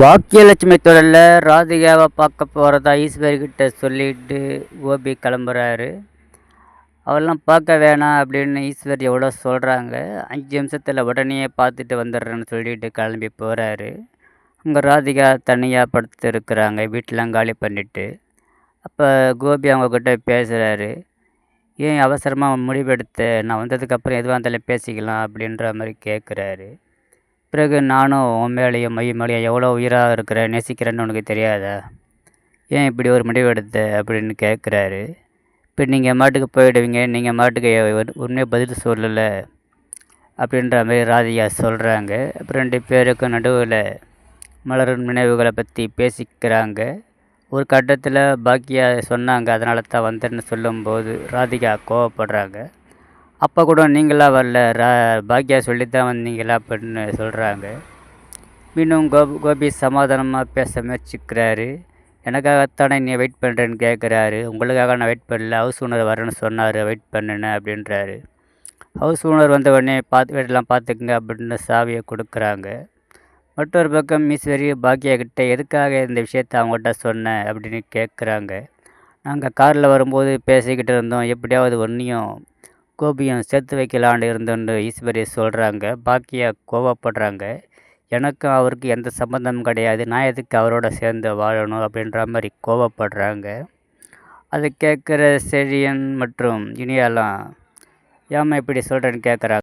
பாக்கியலட்சுமி தொடரில் ராதிகாவை பார்க்க போகிறதா ஈஸ்வரிக்கிட்ட சொல்லிட்டு கோபி கிளம்புறாரு. அவெல்லாம் பார்க்க வேணாம் அப்படின்னு ஈஸ்வர் எவ்வளோ சொல்கிறாங்க அஞ்சு நிமிஷத்தில் உடனே பார்த்துட்டு வந்துடுறேன்னு சொல்லிட்டு கிளம்பி போகிறாரு அங்கே ராதிகா தனியாக படுத்து இருக்கிறாங்க வீட்டெலாம் காலி பண்ணிவிட்டு அப்போ கோபி அவங்கக்கிட்ட பேசுகிறாரு ஏன் அவசரமாக முடிவெடுத்த? நான் வந்ததுக்கப்புறம் எதுவாக இருந்தாலும் பேசிக்கலாம் அப்படின்ற மாதிரி கேட்குறாரு பிறகு நானும் உன் மேலேயும் மை மேலேயும் எவ்வளோ உயிராக இருக்கிறேன் நேசிக்கிறேன்னு உனக்கு தெரியாதா? ஏன் இப்படி ஒரு முடிவு எடுத்த அப்படின்னு கேட்குறாரு. இப்போ நீங்கள் மாட்டுக்கு போயிடுவீங்க நீங்கள் மாட்டுக்கு உடனே பதில் சொல்லலை அப்படின்ற மாதிரி ராதிகா சொல்கிறாங்க. அப்புறம் ரெண்டு பேருக்கும் நடுவில் மலரும் நினைவுகளை பற்றி பேசிக்கிறாங்க. ஒரு கட்டத்தில் பாக்கியா சொன்னாங்க அதனால தான் வந்தேன்னு சொல்லும்போது ராதிகா கோவப்படுறாங்க. அப்போ கூட நீங்களா வரல. ரா பாக்கியா சொல்லி தான் வந்தீங்களா அப்படின்னு சொல்கிறாங்க மீண்டும் கோபி கோபி சமாதானமாக பேச முயற்சிக்கிறாரு. எனக்காகத்தானே நீ வெயிட் பண்ணுறேன்னு கேட்குறாரு உங்களுக்காக நான் வெயிட் பண்ணல. ஹவுஸ் ஓனர் வரேன்னு சொன்னார். வெயிட் பண்ணுனேன் அப்படின்றாரு. ஹவுஸ் ஓனர் வந்த உடனே பார்த்து வீடெல்லாம் பார்த்துக்குங்க அப்படின்னு சாவியை கொடுக்குறாங்க. மற்றொரு பக்கம் ஈஸ்வரி பாக்கியா கிட்டே எதுக்காக இந்த விஷயத்த அவங்ககிட்ட சொன்னேன் அப்படின்னு கேட்குறாங்க நாங்கள் காரில் வரும்போது பேசிக்கிட்டு இருந்தோம். எப்படியாவது ஒன்றையும் கோபியம் சேர்த்து வைக்கலான்னு இருந்தோன்னு ஈஸ்வரி சொல்கிறாங்க பாக்கியா கோவப்படுறாங்க. எனக்கும் அவருக்கு எந்த சம்மந்தமும் கிடையாது. நான் எதுக்கு அவரோட சேர்ந்து வாழணும் அப்படின்ற மாதிரி கோவப்படுறாங்க. அதை கேட்குற செழியன் மற்றும் இனியாலாம் ஏம்மா இப்படி சொல்கிறேன்னு கேட்குறாங்க